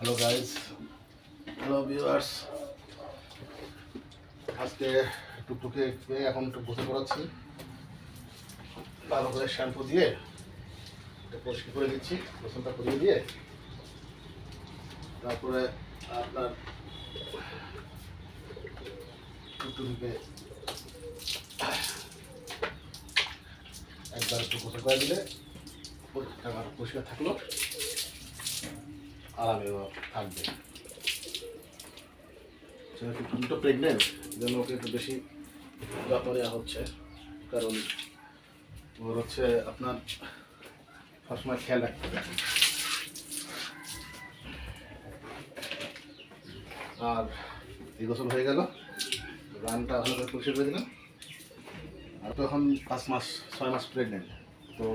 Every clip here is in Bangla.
হ্যালো গাইস হ্যালো ভিউয়ার্স আজকে টুকটুকে এখন একটু বসে পড়াচ্ছি। ভালো করে শ্যাম্পু দিয়ে এটা পরিষ্কার করে দিচ্ছি গোসলটা করিয়ে দিয়ে। তারপরে আপনার টুকটুকিকে একবার একটু গোসল করে দিলে পরিষ্কার থাকল। আরামে থাকবে টুকটো প্রেগনেন্ট জন্য ওকে একটু বেশি নেওয়া হচ্ছে। কারণ ওর হচ্ছে আপনার সবসময় খেয়াল রাখতে হবে। আর এই গোসল হয়ে গেল। রানটা ভালো করে পরিষ্কার করে দিলাম। আর তো এখন পাঁচ মাস, ছয় মাস প্রেগনেন্ট তো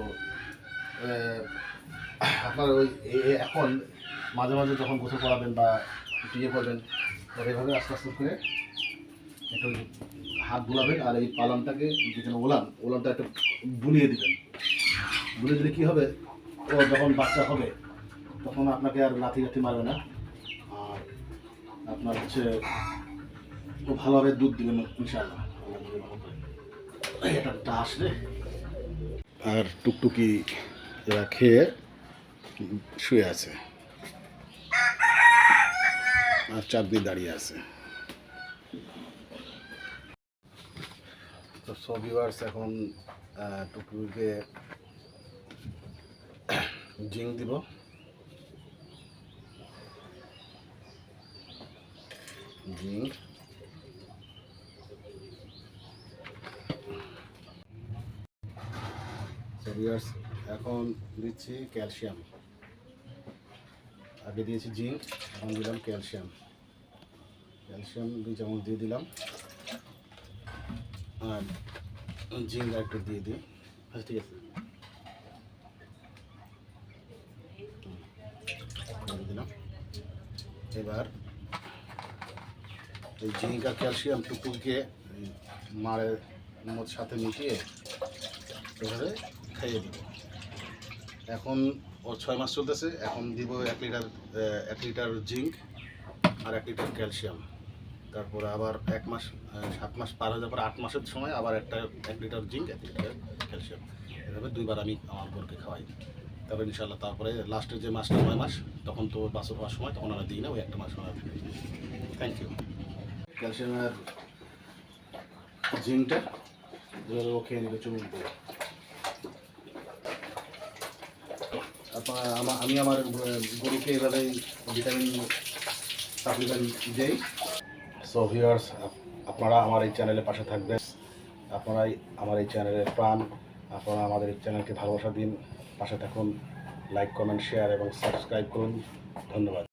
আপনার ওই এখন মাঝে মাঝে যখন গোসল করাবেন বা বিয়ে করবেন তখন এভাবে আস্তে আস্তে করে একটু হাত বুলাবেন আর এই পালনটাকে যেখানে ওলান, ওলানটা একটু বুলিয়ে দিবেন। বুলিয়ে দিলে কী হবে? ও যখন বাচ্চা হবে, তখন আপনাকে আর লাথি লাথি মারবে না। আর আপনার হচ্ছে ও ভালোভাবে দুধ দিবেন ইনশাআল্লাহ। এটা আর টুকটুকি এরা খেয়ে শুয়ে আছে। আর চাঁদনি দাঁড়িয়ে আছে। তো সব এখন টুকটুকিকে জিং দিব। তো এখন দিচ্ছি ক্যালসিয়াম। আগে দিয়েছি জিঙ্ক, এখন দিলাম ক্যালসিয়াম। ক্যালসিয়াম দুই চামচ দিয়ে দিলাম। আর জিঙ্ক একটু দিয়ে দিই। আচ্ছা ঠিক আছে। দিলাম। এবার এই জিঙ্ক আর ক্যালসিয়াম টুকুকে মধ্যে সাথে মিশিয়ে এভাবে খাইয়ে দিব। এখন ওর ছয় মাস চলতেছে, এখন দিব এক লিটার এক লিটার জিঙ্ক আর এক লিটার ক্যালসিয়াম। তারপরে আবার এক মাস সাত মাস পার হয়ে আট মাসের সময় আবার একটা, এক লিটার জিঙ্ক, এক লিটার ক্যালসিয়াম। এভাবে দুইবার আমি আমার বোনকে খাওয়াই। তারপরে ইনশাল্লাহ তারপরে লাস্টের যে মাসটা, নয় মাস, তখন তো বাসর হওয়ার সময়, তখন আমরা দিই না, ওই একটা মাস আমরা থ্যাংক ইউ ক্যালসিয়ামের জিঙ্কটা ও খেয়ে নেবে চুমুক আমা- আমি আমার গরুকে এভাবেই ভিটামিন সাপ্লিমেন্ট দিই। সো আপনারা আমার এই চ্যানেলের পাশে থাকবেন। আপনারাই আমার এই চ্যানেলের প্রাণ। আপনারা আমাদের এই চ্যানেলকে ভালোবাসা দিন। পাশে থাকুন লাইক কমেন্ট শেয়ার এবং সাবস্ক্রাইব করুন। ধন্যবাদ।